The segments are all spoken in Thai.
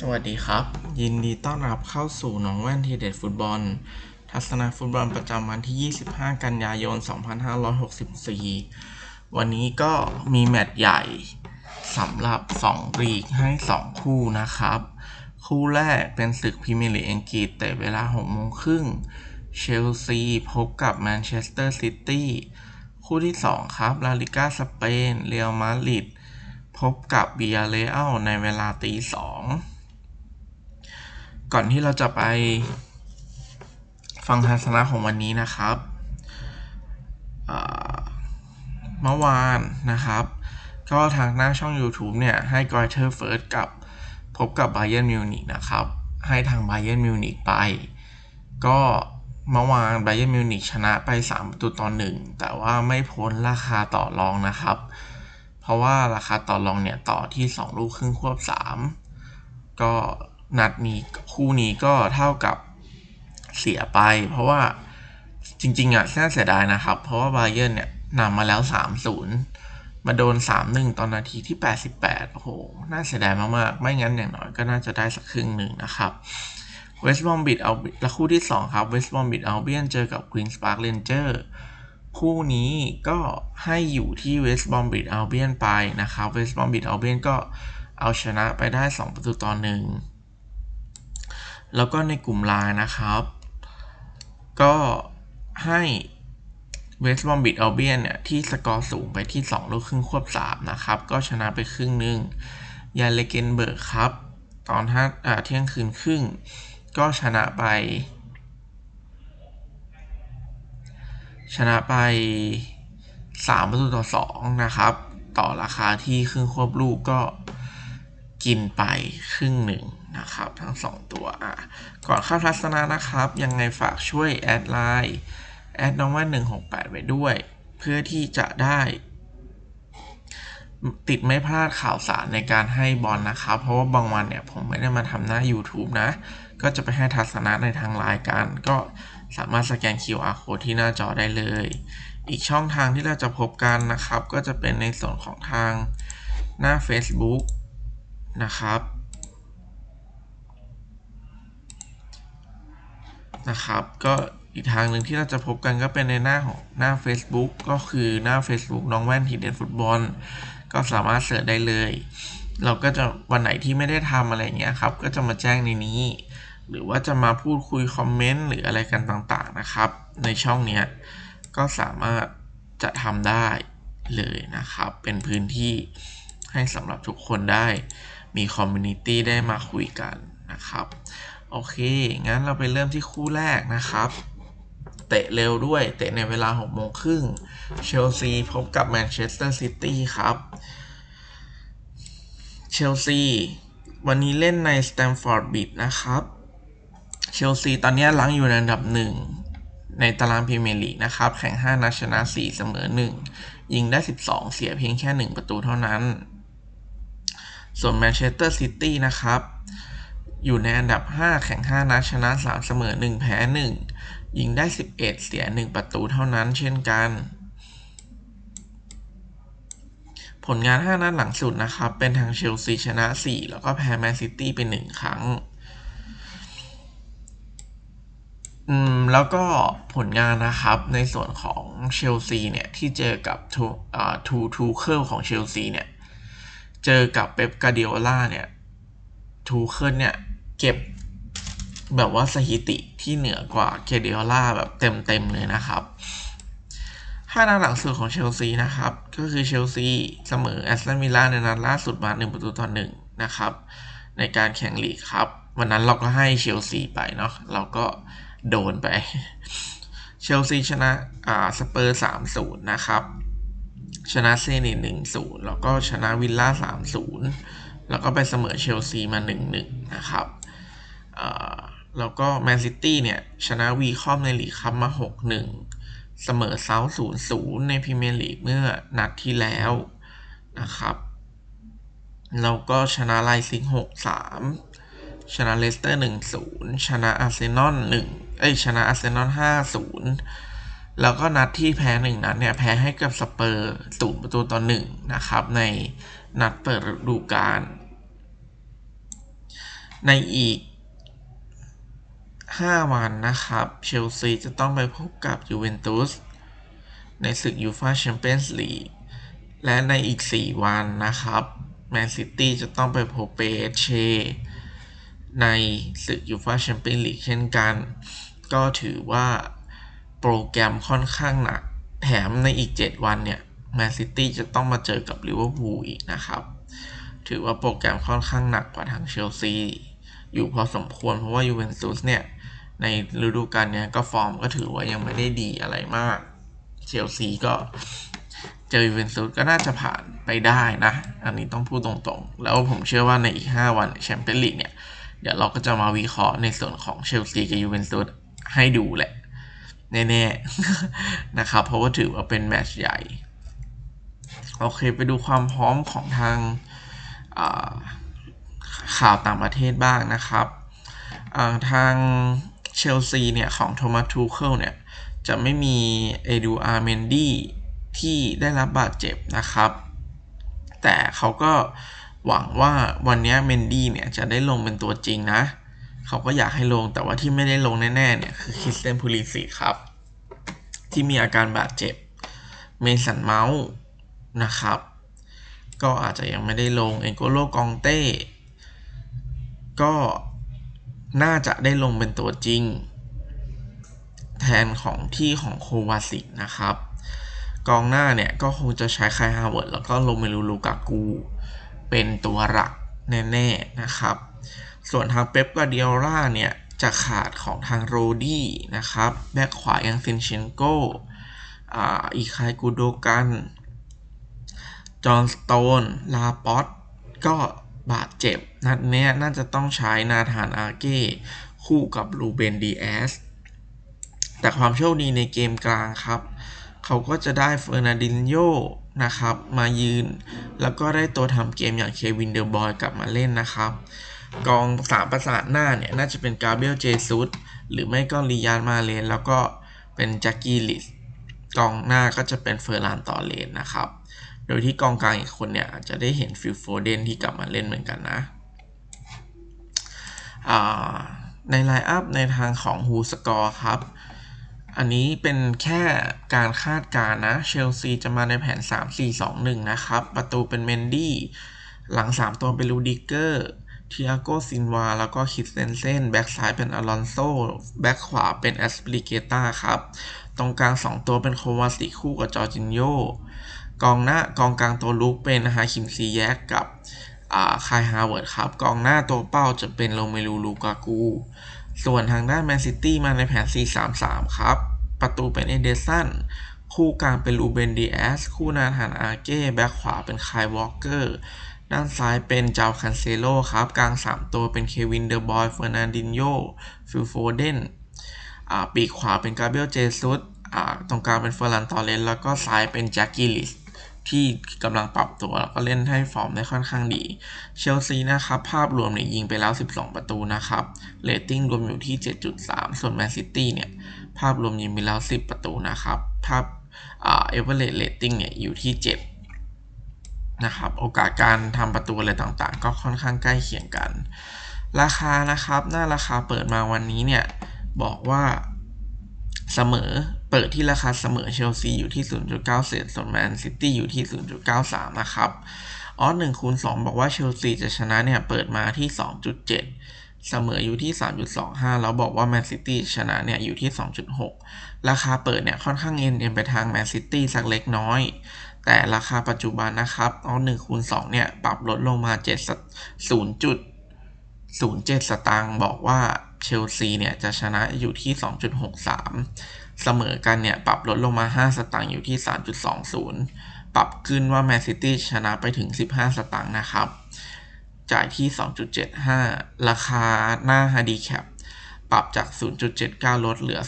สวัสดีครับ ยินดีต้อนรับเข้าสู่น้องแว่นทีเด็ดฟุตบอล ทัศนะฟุตบอลประจำวันที่ 25 กันยายน 2564 วันนี้ก็มีแมตช์ใหญ่สำหรับ 2 ลีกให้ 2 คู่นะครับ คู่แรกเป็นศึกพรีเมียร์ลีกอังกฤษแต่เวลา6โมงครึ่งเชลซีพบกับแมนเชสเตอร์ซิตี้คู่ที่ 2 ครับ ลาลิก้าสเปนเรอัลมาดริดพบกับบิยเรอัลในเวลาตีสอง ก่อนที่เราจะไปฟังทัศนะของวันนี้นะครับเมื่อวานนะครับ ก็ทางหน้าช่อง YouTube เนี่ย ให้กอยเทอร์เฟิร์สกับพบกับ b บ y e r n m มิวนิกนะครับ ให้ทาง b บ y e r n m มิวนิกไป ก็เมื่อวาน b บ y e r n m มิวนิกชนะไป 3 ประตูต่อหนึ่งแต่ว่าไม่พ้นราคาต่อรองนะครับ เพราะว่าราคาต่อรองเนี่ย ต่อที่ 2 ลูกครึ่งควบ 3 ก็ นัดนี้คู่นี้ก็เท่ากับเสียไป เพราะว่าจริงๆอะน่าเสียดายนะครับ เพราะว่าบาเยอร์เนี่ยนำมาแล้ว 3-0 มาโดน 3-1 ตอนนาทีที่ 88 โอ้โห น่าเสียดายมากๆ ไม่งั้นอย่างน้อยก็น่าจะได้สักครึ่งหนึ่งนะครับเวสต์บอมบิดเอาและคู่ที่ 2 ครับเวสต์บอมบิดเอาเบียนเจอกับควีนส์พาร์คเรนเจอร์คู่นี้ก็ให้อยู่ที่เวสต์บอมบิดเอาเบียนไปนะครับเวสต์บอมบิดเอาเบียนก็เอาชนะไปได้ 2 ประตูต่อหนึ่ง แล้วก็ในกลุ่มไลน์นะครับ ก็ให้เวสต์บอมบิดอัลเบียนเนี่ย ที่สกอร์สูงไปที่ 2 ลูกครึ่งควบ 3 นะครับ ก็ชนะไปครึ่งหนึ่งยาเลเกนเบิร์กครับ ตอนห้าเที่ยงคืนครึ่ง ก็ชนะไป ชนะไป3ประตูต่อ 2 นะครับ ต่อราคาที่ครึ่งควบลูกก็กินไปครึ่งหนึ่ง นะครับ ทั้ง 2 ตัวอะก่อนเข้าทัศนะนะครับ ยังไงฝากช่วยแอดไลน์แอดน้องว่า168 ไว้ด้วย เพื่อที่จะได้ ติดไม่พลาดข่าวสารในการให้บอลนะครับ เพราะว่าบางวันเนี่ย ผมไม่ได้มาทำหน้า YouTube นะ ก็จะไปให้ทัศนะในทางไลน์กัน ก็สามารถสแกน QR code ที่หน้าจอได้เลย อีกช่องทางที่เราจะพบกันนะครับ ก็จะเป็นในส่วนของทางหน้า Facebook นะครับ นะครับ ก็อีกทางหนึ่งที่เราจะพบกันก็เป็นในหน้าของหน้า Facebook ก็คือหน้า Facebook น้องแว่นทีเด็ดฟุตบอล ก็สามารถเสิร์ชได้เลย เราก็จะวันไหนที่ไม่ได้ทำอะไรเงี้ยครับ ก็จะมาแจ้งในนี้ หรือว่าจะมาพูดคุยคอมเมนต์หรืออะไรกันต่างๆนะครับ ในช่องเนี้ยก็สามารถจะทำได้เลยนะครับ เป็นพื้นที่ให้สำหรับทุกคนได้มีคอมมูนิตี้ได้มาคุยกันนะครับ โอเค งั้นเราไปเริ่มที่คู่แรกนะครับ เตะเร็วด้วย เตะในเวลา6โมงครึ่ง เชลซีพบกับแมนเชสเตอร์ซิตี้ครับ เชลซีวันนี้เล่นในสแตมฟอร์ดบิดนะครับ เชลซีตอนนี้ลังอยู่ในอันดับหนึ่งในตารางพรีเมียร์ลีกนะครับ แข่ง 5 นัดชนะ 4 เสมอ 1 ยิงได้ 12 เสียเพียงแค่ 1 ประตูเท่านั้น ส่วนแมนเชสเตอร์ซิตี้นะครับ อยู่ในอันดับ 5 แข่ง 5 นัดชนะ 3 เสมอ 1 แพ้ 1 ยิงได้ 11 เสีย 1 ประตูเท่านั้นเช่นกัน ผลงาน 5 นัดหลังสุดนะครับ เป็นทางเชลซีชนะ 4 แล้วก็แพ้แมนซิตี้ไป 1 ครั้ง อืม แล้วก็ผลงานนะครับในส่วนของเชลซีเนี่ย ที่เจอกับทูอ่าทูทูเคิลของเชลซีเนี่ย เจอกับเป๊ปกาเดียล่าเนี่ยทูเคิลเนี่ย เก็บแบบว่าสถิติที่เหนือกว่าเกเดียล่าแบบเต็มๆเลยนะครับห้านัดหลังสุดของเชลซีนะครับ ก็คือเชลซีเสมอแอสตันวิลล่าในนัดล่าสุดมา1ประตูต่อหนึ่งนะครับ ในการแข่งลีกครับ วันนั้นเราก็ให้เชลซีไปเนาะเราก็โดนไป เชลซีชนะอ่าสเปอร์สามศูนย์นะครับ ชนะเซนิตหนึ่งศูนย์แล้วก็ชนะวิลล่าสามศูนย์แล้วก็ไปเสมอเชลซีมาหนึ่งหนึ่งนะครับ แล้วก็แมนซิตี้เนี่ย ชนะวีคอมในลีกคัพมาหกหนึ่งเสมอเซาศูนย์ศูนย์ในพรีเมียร์ลีกเมื่อนัดที่แล้วนะครับแล้วก็ชนะไลซิงหกสามชนะเลสเตอร์หนึ่งศูนย์ชนะอาร์เซนอลหนึ่งเอ้ยชนะอาร์เซนอลห้าศูนย์แล้วก็นัดที่แพ้หนึ่งนัดเนี่ย แพ้ให้กับสเปอร์ศูนย์ประตูต่อหนึ่งนะครับ ในนัดเปิดฤดูกาลในอีก 5 วันนะครับ เชลซีจะต้องไปพบกับยูเวนตุสในศึกยูฟาแชมเปี้ยนส์ลีกและในอีก 4 วันนะครับแมนซิตี้จะต้องไปพบเปเช ในศึกยูฟาแชมเปี้ยนส์ลีกเช่นกัน ก็ถือว่าโปรแกรมค่อนข้างหนัก แถมในอีก 7 วันเนี่ยแมนซิตี้จะต้องมาเจอกับลิเวอร์พูลอีกนะครับ ถือว่าโปรแกรมค่อนข้างหนักกว่าทางเชลซี อยู่พอสมควร เพราะว่ายูเวนตุสเนี่ย ในฤดูกาลนี้ก็ฟอร์มก็ถือว่ายังไม่ได้ดีอะไรมาก เชลซีก็เจอยูเวนตุสก็น่าจะผ่านไปได้นะ อันนี้ต้องพูดตรงๆ แล้วผมเชื่อว่าในอีก 5 วันแชมเปี้ยนลีกเนี่ย เดี๋ยวเราก็จะมาวิเคราะห์ในส่วนของเชลซีกับยูเวนตุสให้ดูแหละ แน่ๆนะครับ เพราะว่าถือว่าเป็นแมตช์ใหญ่ โอเคไปดูความพร้อมของทาง ข่าวต่างประเทศบ้างนะครับทางเชลซีเนี่ย ของโทมัสทูเคิลเนี่ย จะไม่มีเอดูอาร์เมนดี้ที่ได้รับบาดเจ็บนะครับ แต่เขาก็หวังว่าวันนี้เมนดี้เนี่ย จะได้ลงเป็นตัวจริงนะ เขาก็อยากให้ลงแต่ว่าที่ไม่ได้ลงแน่ๆเนี่ย คือคริสเตนพูลิสิครับ ที่มีอาการบาดเจ็บเมสันเมาส์นะครับ ก็อาจจะยังไม่ได้ลงเอนโกโลกองเต้ ก็น่าจะได้ลงเป็นตัวจริง แทนของที่ของโควาสิกนะครับ กองหน้าเนี่ยก็คงจะใช้คายฮาวเวิร์ดแล้วก็โรเมลูลูกากูเป็นตัวหลักแน่ๆนะครับ ส่วนทางเป๊ปกาเดียร่าเนี่ยจะขาดของทางโรดี้นะครับ แบ็คขวายังซินเชนโกอีคายกูโดกัน จอห์นสโตน ลาปอตก็ บาดเจ็บ นัดนี้น่าจะต้องใช้นาธานอาเก้คู่กับลูเบนดีแอสแต่ความโชคดีในเกมกลางครับ เขาก็จะได้เฟอร์นาดินโยนะครับ มายืน แล้วก็ได้ตัวทำเกมอย่างเควินเดอร์บอยกลับมาเล่นนะครับ กองสามประสาทหน้าเนี่ย น่าจะเป็นกาเบรียลเจซุสหรือไม่ก็ลียานมาเลน แล้วก็เป็นแจ็คกี้ลิสกองหน้าก็จะเป็นเฟอร์ลานตอเลนนะครับ โดยที่กองกลางอีกคนเนี่ยอาจจะได้เห็นฟิลโฟเดนที่กลับมาเล่นเหมือนกันนะในไลน์อัพในทางของฮูสกอร์ครับ อันนี้เป็นแค่การคาดการณ์นะ เชลซีจะมาในแผน 3-4-2-1 นะครับ ประตูเป็นเมนดี้หลัง 3 ตัวเป็นลูดิเกอร์ทิอาโกซินวา แล้วก็คิดเซนเซนแบ็กซ้ายเป็นอลอนโซแบ็กขวาเป็นแอสปลิเกตาครับ ตรงกลาง 2 ตัวเป็นโควาสิคู่กับจอร์จินโย กองหน้ากองกลางตัวลุกเป็นฮาคิมซีแยกกับคายฮาวเวิร์ดครับ กองหน้าตัวเป้าจะเป็นโรเมลูลูกากู ส่วนทางด้านแมนซิตี้มาในแผน 4-3-3 ครับ ประตูเป็นเอเดสันคู่กลางเป็นลูเบนดีแอส คู่นาธานอาเก้ แบ็คขวาเป็นคายวอลเกอร์ ด้านซ้ายเป็นจาวคันเซโลครับ กลาง 3 ตัวเป็นเควินเดอร์บอย เฟอร์นันดินโย ฟิลโฟเดนปีกขวาเป็นกาเบรียลเจซุสตรงกลางเป็นเฟอร์ลันตอเรนแล้วก็ซ้ายเป็นแจ็คกิลิส ที่กำลังปรับตัวแล้วก็เล่นให้ฟอร์มได้ค่อนข้างดี เชลซีนะครับ ภาพรวมเนี่ยยิงไปแล้ว 12 ประตูนะครับเรตติ้งรวมอยู่ที่ 7.3 ส่วนแมนซิตี้เนี่ย ภาพรวมยิงไปแล้ว 10 ประตูนะครับ ภาพเอเวอร์เรสเรตติ้งเนี่ยอยู่ที่ 7 นะครับ โอกาสการทำประตูอะไรต่างๆ ก็ค่อนข้างใกล้เคียงกัน ราคานะครับ หน้าราคาเปิดมาวันนี้เนี่ย บอกว่าเสมอ เปิดที่ราคาเสมอเชลซีอยู่ที่ 0.9 เศษส่วนแมนซิตี้อยู่ที่ 0.93 นะครับ ออส1คูณ2บอกว่าเชลซีจะชนะเนี่ย เปิดมาที่ 2.7 เสมออยู่ที่ 3.25 แล้วบอกว่าแมนซิตี้ชนะเนี่ย อยู่ที่ 2.6 ราคาเปิดเนี่ย ค่อนข้างเอ็นเอ็นไปทางแมนซิตี้สักเล็กน้อย แต่ราคาปัจจุบันนะครับ ออส1คูณ2เนี่ย ปรับลดลงมา7 0.07 สตางค์บอกว่าเชลซีเนี่ย จะชนะอยู่ที่ 2.63 เสมอกันเนี่ยปรับลดลงมา 5 สตางค์อยู่ที่ 3.20 ปรับขึ้นว่าแมนซิตี้ชนะไปถึง 15 สตางค์นะครับ จ่ายที่ 2.75 ราคาหน้าฮาดีแคปปรับจาก 0.79 ลดเหลือ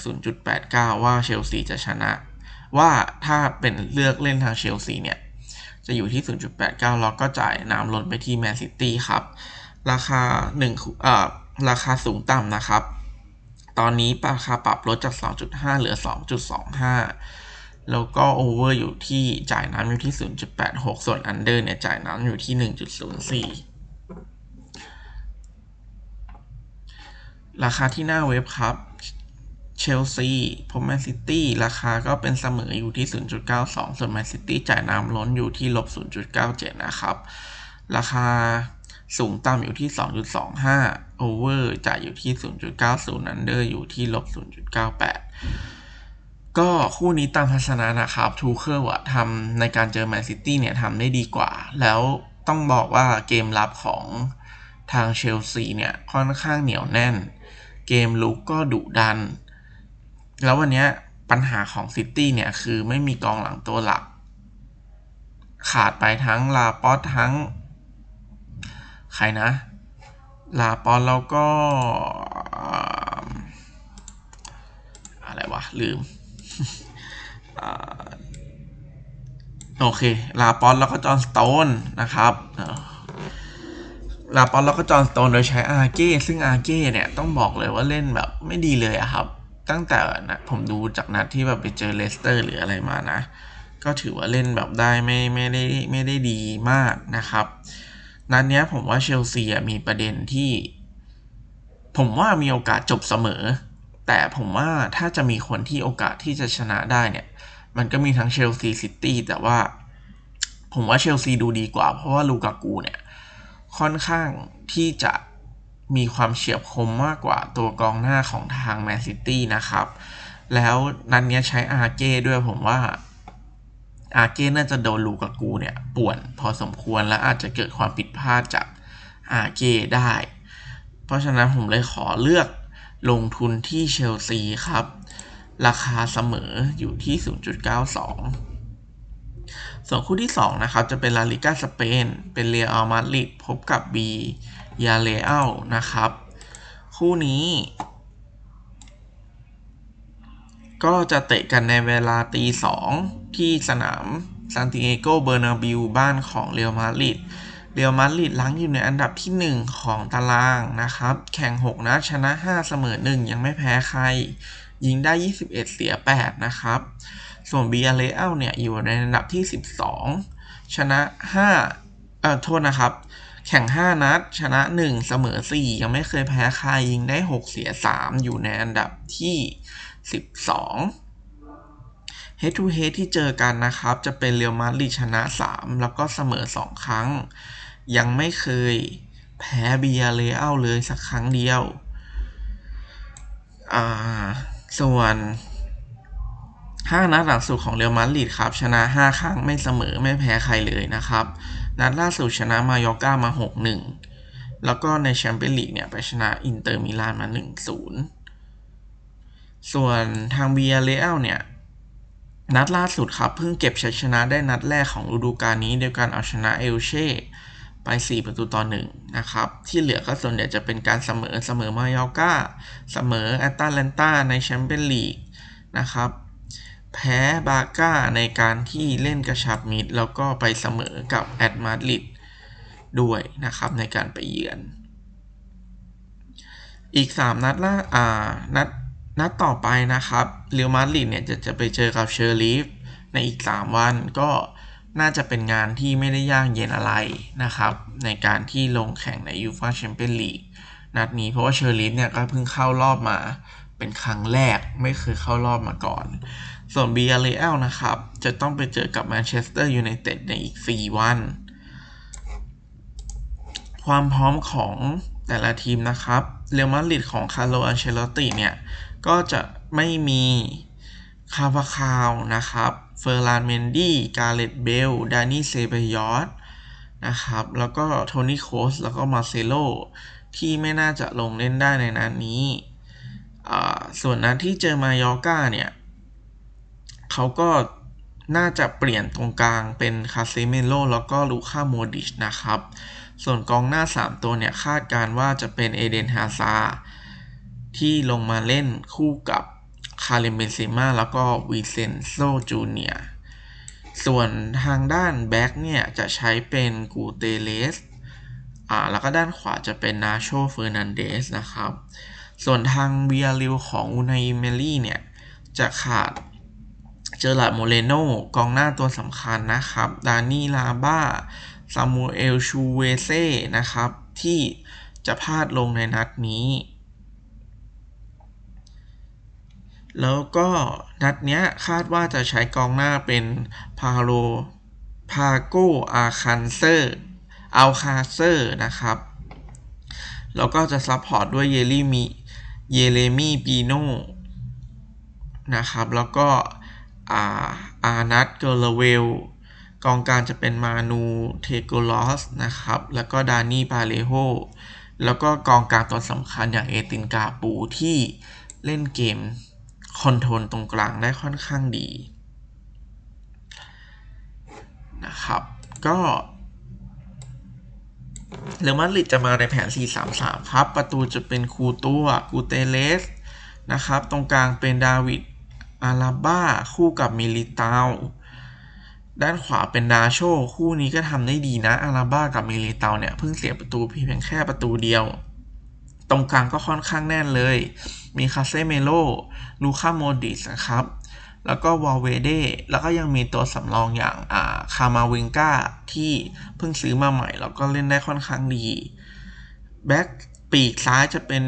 0.89 ว่าเชลซีจะชนะ ว่าถ้าเป็นเลือกเล่นทางเชลซีเนี่ย จะอยู่ที่ 0.89 แล้วก็จ่ายน้ำลดไปที่แมนซิตี้ครับ ราคา1เอ่อราคาสูงต่ำนะครับ ตอนนี้ราคาปรับลดจาก 2.5 เหลือ 2.25 แล้วก็โอเวอร์อยู่ที่จ่ายน้ำอยู่ที่ 0.86 ส่วนอันเดอร์เนี่ยจ่ายน้ำอยู่ที่ 1.04ราคาที่หน้าเว็บครับ เชลซีพบแมนซิตี้ ราคาก็เป็นเสมออยู่ที่ 0.92 ส่วนแมนซิตี้จ่ายน้ำล้นอยู่ที่ลบ 0.97 นะครับ ราคา สูงต่ำอยู่ที่ 2.25โอเวอร์จ่ายอยู่ที่ 0.90อันเดอยู่ที่ลบ 0.98 ก็คู่นี้ตามทัศนะนะครับทูเคิลอะทำในการเจอแมนซิตี้เนี่ยทำได้ดีกว่า แล้วต้องบอกว่าเกมรับของทางเชลซีเนี่ยค่อนข้างเหนียวแน่น เกมลุกก็ดุดัน แล้ววันนี้ปัญหาของซิตี้เนี่ยคือไม่มีกองหลังตัวหลัก ขาดไปทั้งลาปอสทั้ง ใครนะลาปอนแล้วก็อะไรวะ ลืมโอเค ลาปอนแล้วก็จอห์นสโตนนะครับลาปอนแล้วก็จอห์นสโตนโดยใช้อาเก้ซึ่งอาเก้เนี่ยต้องบอกเลยว่าเล่นแบบไม่ดีเลยอะครับ ตั้งแต่นะผมดูจากนัดที่แบบไปเจอเลสเตอร์หรืออะไรมานะ ก็ถือว่าเล่นแบบได้ไม่ไม่ได้ไม่ได้ดีมากนะครับ นัดนี้ผมว่าเชลซีมีประเด็นที่ ผมว่ามีโอกาสจบเสมอ แต่ผมว่าถ้าจะมีคนที่โอกาสที่จะชนะได้เนี่ย มันก็มีทั้งเชลซีซิตี้แต่ว่า ผมว่าเชลซีดูดีกว่า เพราะว่าลูกากูเนี่ย ค่อนข้างที่จะมีความเฉียบคมมากกว่าตัวกองหน้าของทางแมนซิตี้นะครับ แล้วนัดนเนี้ยใช้อาเก้ด้วยผมว่า อาเก้น่าจะโดนลูกากูเนี่ยป่วนพอสมควรและอาจจะเกิดความผิดพลาดจากอาเก้ได้ เพราะฉะนั้นผมเลยขอเลือกลงทุนที่เชลซีครับ ราคาเสมออยู่ที่ 0.92 ส่วนคู่ที่ 2 นะครับ จะเป็นลาลิกาสเปน เป็นเรียอัลมาดริดพบกับบียาเลอัลนะครับ คู่นี้ก็จะเตะกันในเวลาตีสอง ที่สนามซานติเอโกเบอร์นาบิวบ้านของเรอัลมาดริดเรอัลมาดริดล้างอยู่ในอันดับที่ 1 ของตารางนะครับ แข่ง 6 นัดชนะ 5 เสมอ 1 ยังไม่แพ้ใคร ยิงได้ 21 เสีย 8 นะครับ ส่วนเบียเรอัลเนี่ย อยู่ในอันดับที่ 12 ชนะ5เอ่อโทษนะครับ แข่ง 5 นัด ชนะ 1 เสมอ 4 ยังไม่เคยแพ้ใคร ยิงได้ 6 เสีย 3 อยู่ในอันดับที่ 12 Head to Head ที่เจอกันนะครับ จะเป็นเรียวมาดริดชนะ 3 แล้วก็เสมอ 2 ครั้ง ยังไม่เคยแพ้เบียเรอัลเลยสักครั้งเดียว อ่า ส่วน5นัดหลังสุดของเรียวมาดริดครับ ชนะ 5 ครั้งไม่เสมอไม่แพ้ใครเลยนะครับ นัดล่าสุดชนะมายอก้ามา 6-1 แล้วก็ในแชมเปี้ยนลีกเนี่ยไปชนะอินเตอร์มิลานมา 1-0 ส่วนทางเบียเรอัลเนี่ย นัดล่าสุดครับ เพิ่งเก็บชัยชนะได้นัดแรกของฤดูกาลนี้โดยการเอาชนะเอลเช่ไป 4 ประตูต่อ1นะครับ ที่เหลือก็ส่วนใหญ่จะเป็นการเสมอเสมอมายอกาเสมอแอตแลนตาในแชมเปี้ยนลีกนะครับ แพ้บาก้าในการที่เล่นกระชับมิด แล้วก็ไปเสมอกับแอตมาดริดด้วยนะครับในการไปเยือน อีก 3 นัดล่าอ่านัด นัดต่อไปนะครับเรียวมาดริดเนี่ยจะจะไปเจอกับเชอร์ลีฟในอีก 3 วันก็น่าจะเป็นงานที่ไม่ได้ยากเย็นอะไรนะครับ ในการที่ลงแข่งในยูฟาแชมเปี้ยนลีกนัดนี้เพราะว่าเชอร์ลีฟเนี่ยก็เพิ่งเข้ารอบมาเป็นครั้งแรกไม่เคยเข้ารอบมาก่อน ส่วนบีอาร์เรลนะครับ จะต้องไปเจอกับแมนเชสเตอร์ยูไนเต็ดในอีก 4 วัน ความพร้อมของแต่ละทีมนะครับเรอัลมาดริดของคาร์โลอันเชลติเนี่ย ก็จะไม่มีคาฟาคาวนะครับเฟอร์ลานเมนดี้กาเลตเบลดานี่เซเบยอสนะครับ แล้วก็โทนี่โคสแล้วก็มาเซโลที่ไม่น่าจะลงเล่นได้ในนัดนนี้ ส่วนนัดที่เจอมายอก้าเนี่ยเขาก็น่าจะเปลี่ยนตรงกลางเป็นคาเซเมโลแล้วก็ลูค่าโมดิชนะครับ ส่วนกองหน้า 3 ตัวเนี่ยคาดการว่าจะเป็นเอเดนฮาซา ที่ลงมาเล่นคู่กับคาริมเบนเซม่าแล้วก็วิเซนโซจูเนียส่วนทางด้านแบ็กเนี่ย จะใช้เป็นกูเตเลสอ่าแล้วก็ด้านขวาจะเป็นนาโชเฟอร์นันเดสนะครับ ส่วนทางเบียริวของอูนายเมลี่เนี่ย จะขาดเจอร์ลาดโมเลโนกองหน้าตัวสำคัญนะครับดานี่ลาบ้าซามูเอลชูเวเซ่นะครับ ที่จะพลาดลงในนัดนี้ แล้วก็นัดเนี้ยคาดว่าจะใช้กองหน้าเป็นพาโลพาโกอาคันเซอร์อัลคาเซอร์นะครับ แล้วก็จะซัพพอร์ตด้วยเยลี่มีเยเลมี่ปีโนนะครับ แล้วก็อาอานัทเกอร์เวล กองกลางจะเป็นมานูเทโกลอสนะครับ แล้วก็ดานี่ปาเลโฮแล้วก็กองกลางตัวสำคัญอย่างเอตินกาปูที่เล่นเกม คอนโทรลตรงกลางได้ค่อนข้างดีนะครับ ก็เรอัลมาดริดจะมาในแผน 4-3-3 ครับ ประตูจะเป็นคูตัวกูเตเลสนะครับ ตรงกลางเป็นดาวิดอาราบ้าคู่กับมิลิตาด้านขวาเป็นนาโชคู่นี้ก็ทำได้ดีนะอาราบ้ากับมิลิตาเนี่ย เพิ่งเสียประตูเพียงแค่ประตูเดียว ตรงกลางก็ค่อนข้างแน่นเลย มีคาเซเมโลลูคาโมดิสนะครับ แล้วก็วอลเวเดแล้วก็ยังมีตัวสำรองอย่างอ่าคามาวิงกาที่เพิ่งซื้อมาใหม่ แล้วก็เล่นได้ค่อนข้างดี แบ็กปีกซ้ายจะเป็น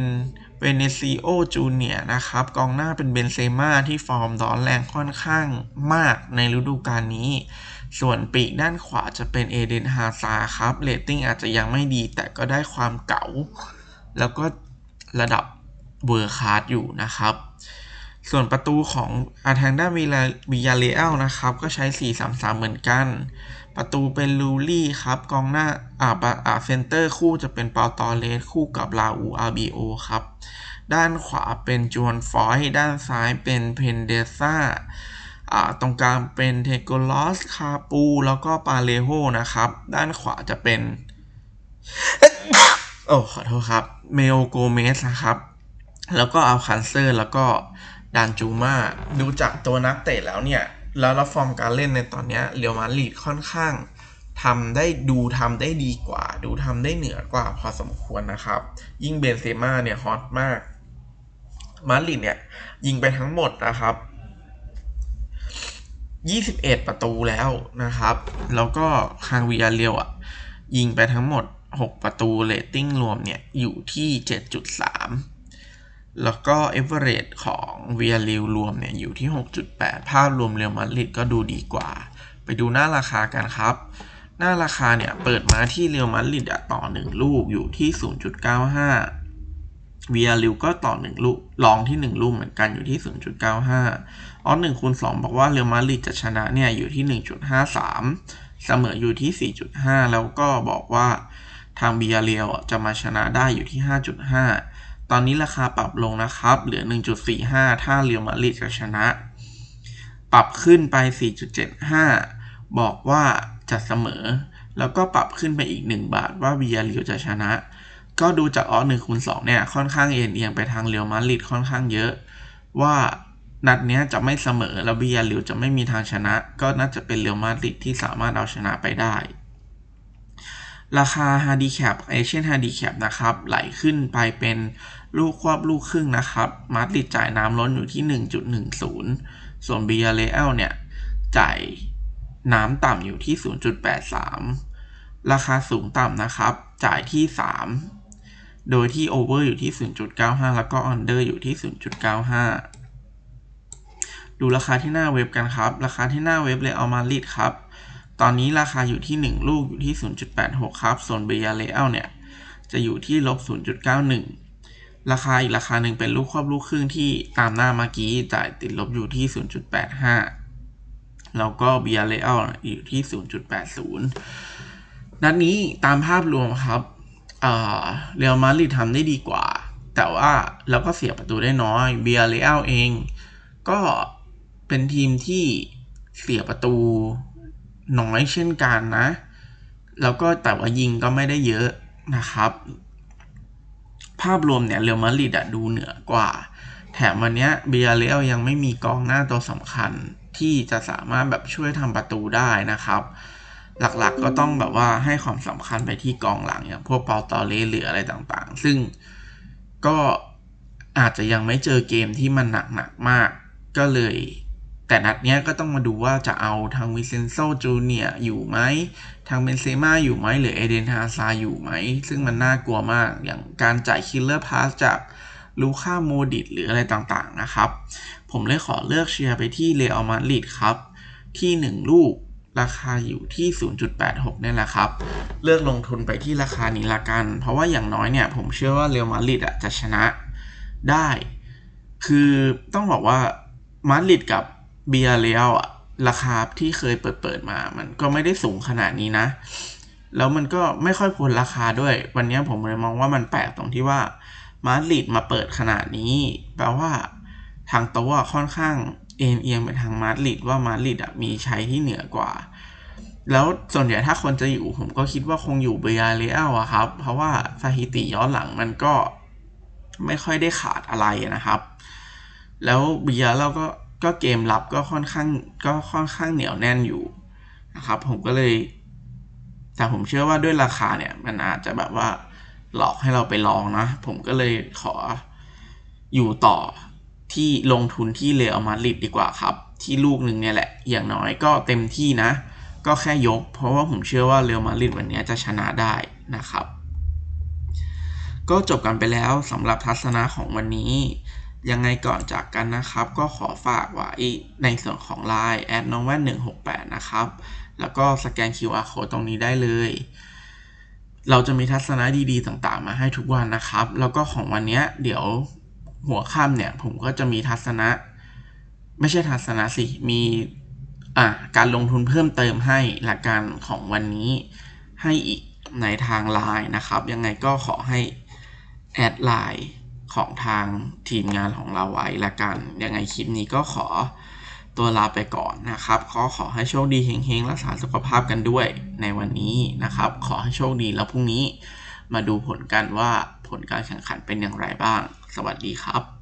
เวเนซิโอจูเนียนะครับ กองหน้าเป็นเบนเซม่าที่ฟอร์มร้อนแรงค่อนข้างมากในฤดูกาลนี้ ส่วนปีกด้านขวาจะเป็นเอเดนฮาซาครับ เรตติ้งอาจจะยังไม่ดีแต่ก็ได้ความเก๋า แล้วก็ระดับเบอร์คาร์ดอยู่นะครับ ส่วนประตูของอาทางด้านวิลาวิยาเลอลนะครับ ก็ใช้ 4-3-3 เหมือนกัน ประตูเป็นลูลี่ครับ กองหน้าอ่าอ่าเซนเตอร์คู่จะเป็นเปาตอเลสคู่กับลาอูอาบีโอครับ ด้านขวาเป็นจวนฟอย ด้านซ้ายเป็นเพนเดซ่าตรงกลางเป็นเทโกลอส คาปู แล้วก็ปาเลโฮนะครับ ด้านขวาจะเป็น โอ้ ขอโทษครับ เมโอโกเมสนะครับ แล้วก็อัลคันเซอร์ แล้วก็ดานจูมาดูจากตัวนักเตะแล้วเนี่ย แล้วรับฟอร์มการเล่นในตอนนี้เรียวมาดริดค่อนข้างทำได้ดูทำได้ดีกว่า ดูทำได้เหนือกว่าพอสมควรนะครับ ยิ่งเบนเซม่าเนี่ยฮอตมาก มาดริดเนี่ยยิงไปทั้งหมดนะครับ 21 ประตูแล้วนะครับ แล้วก็คางวิอาเรียวอะ ยิงไปทั้งหมด 6 ประตูเรตติ้งรวมเนี่ย อยู่ที่ 7.3 แล้วก็เอเวอเรสต์ของเวียริลรวมเนี่ย อยู่ที่ 6.8 ภาพรวมเรียวมาดริดก็ดูดีกว่า ไปดูหน้าราคากันครับ หน้าราคาเนี่ย เปิดมาที่เรียวมาดริดอะต่อ 1 ลูกอยู่ที่ 0.95เวียริลก็ต่อ 1 ลูกลองที่ 1 ลูกเหมือนกันอยู่ที่ 0.95อ๋อ1คูณ2บอกว่าเรียวมาดริดจะชนะเนี่ยอยู่ที่ 1.53เสมออยู่ที่ 4.5 แล้วก็บอกว่า ทางเบียเรียวจะมาชนะได้อยู่ที่ 5.5 ตอนนี้ราคาปรับลงนะครับ เหลือ 1.45 ถ้าเรียวมาดริดจะชนะ ปรับขึ้นไป 4.75 บอกว่าจะเสมอ แล้วก็ปรับขึ้นไปอีก 1 บาทว่าเบียเรียวจะชนะ ก็ดูจากออ1คูณ2เนี่ย ค่อนข้างเอียงไปทางเรียวมาดริดค่อนข้างเยอะ ว่านัดนี้จะไม่เสมอแล้วเบียริวจะไม่มีทางชนะ ก็น่าจะเป็นเรียวมาดริดที่สามารถเอาชนะไปได้ ราคาฮาร์ดีแคปเอเชียนฮาร์ดีแคปนะครับ ไหลขึ้นไปเป็นลูกควบลูกครึ่งนะครับ มาดริดจ่ายน้ำล้นอยู่ที่ 1.10 ส่วนเบียเรอัลเนี่ย จ่ายน้ำต่ำอยู่ที่ 0.83 ราคาสูงต่ำนะครับ จ่ายที่ 3 โดยที่โอเวอร์อยู่ที่ 0.95 แล้วก็อันเดอร์อยู่ที่ 0.95 ดูราคาที่หน้าเว็บกันครับ ราคาที่หน้าเว็บเลยเอามาลิดครับ ตอนนี้ราคาอยู่ที่ 1 ลูกอยู่ที่ 0.86 ครับ ส่วนเบียเรอัลเนี่ย จะอยู่ที่ลบ 0.91 ราคาอีกราคาหนึ่งเป็นลูกครอบลูกครึ่งที่ตามหน้าเมื่อกี้จ่ายติดลบอยู่ที่ 0.85 แล้วก็เบียเรอัลอยู่ที่ 0.80 นัดนี้ตามภาพรวมครับเรียลมาดริดทำได้ดีกว่า แต่ว่าแล้วก็เสียประตูได้น้อยเบียเรอัลเอง ก็เป็นทีมที่เสียประตู น้อยเช่นกันนะ แล้วก็แต่ว่ายิงก็ไม่ได้เยอะนะครับ ภาพรวมเนี่ยเรอัลมาดริดดูเหนือกว่า แถมวันนี้เบียเรลยังไม่มีกองหน้าตัวสำคัญที่จะสามารถแบบช่วยทำประตูได้นะครับ หลักๆก็ต้องแบบว่าให้ความสำคัญไปที่กองหลังอย่างพวกเปาตอเลหรืออะไรต่างๆ ซึ่งก็อาจจะยังไม่เจอเกมที่มันหนักๆมาก ก็เลย แต่นัดเนี้ยก็ต้องมาดูว่าจะเอาทางวิเซนโซจูเนียอยู่ไหม ทางเบนเซม่าอยู่ไหม หรือเอเดนฮาซาอยู่ไหม ซึ่งมันน่ากลัวมาก อย่างการจ่ายคิลเลอร์พาสจากลูค่าโมดิตหรืออะไรต่างๆนะครับ ผมเลยขอเลือกเชียร์ไปที่เรอัลมาดริดครับ ที่ 1 ลูกราคาอยู่ที่ 0.86นี่แหละครับ เลือกลงทุนไปที่ราคานี้ละกัน เพราะว่าอย่างน้อยเนี่ย ผมเชื่อว่าเรอัลมาดริดอะจะชนะได้ คือต้องบอกว่ามาดริดกับ เบียเรียลอะราคาที่เคยเปิดเปิดมา มันก็ไม่ได้สูงขนาดนี้นะ แล้วมันก็ไม่ค่อยพ้นราคาด้วย วันนี้ผมเลยมองว่ามันแปลกตรงที่ว่ามาดริดมาเปิดขนาดนี้ แปลว่าทางโต๊ะค่อนข้างเอ็นเอียงไปทางมาดริดว่ามาดริดมีใชัยที่เหนือกว่า แล้วส่วนใหญ่ถ้าคนจะอยู่ผมก็คิดว่าคงอยู่เบียเรียลอะครับ เพราะว่าสถิติย้อนหลังมันก็ไม่ค่อยได้ขาดอะไรนะครับ แล้วเบียร์เราก็ ก็เกมรับก็ค่อนข้างก็ค่อนข้างเหนียวแน่นอยู่นะครับผมก็เลย แต่ผมเชื่อว่าด้วยราคาเนี่ยมันอาจจะแบบว่าหลอกให้เราไปลองนะ ผมก็เลยขออยู่ต่อที่ลงทุนที่เรอัลมาดริดดีกว่าครับ ที่ลูกหนึ่งเนี่ยแหละ อย่างน้อยก็เต็มที่นะ ก็แค่ยก เพราะว่าผมเชื่อว่าเรอัลมาดริดวันนี้จะชนะได้นะครับ ก็จบกันไปแล้วสำหรับทัศนะของวันนี้ ยังไงก่อนจากกันนะครับ ก็ขอฝากไว้ในส่วนของ Line แอดน้องแว่น168 นะครับ แล้วก็สแกน QR code ตรงนี้ได้เลย เราจะมีทัศนะดีๆ ต่างๆ มาให้ทุกวันนะครับ แล้วก็ของวันนี้เดี๋ยวหัวค่ำเนี่ย ผมก็จะมีทัศนะ ไม่ใช่ทัศนะสิ มีอะการลงทุนเพิ่มเติมให้หลักการของวันนี้ให้อีกในทางไลน์นะครับ ยังไงก็ขอให้แอดไลน์ ของทางทีมงานของเราไว้ละกัน ยังไงคลิปนี้ก็ขอตัวลาไปก่อนนะครับขอขอให้โชคดีเฮงๆ รักษาสุขภาพกันด้วยในวันนี้นะครับ ขอให้โชคดีแล้วพรุ่งนี้มาดูผลกันว่าผลการแข่งขันเป็นอย่างไรบ้าง สวัสดีครับ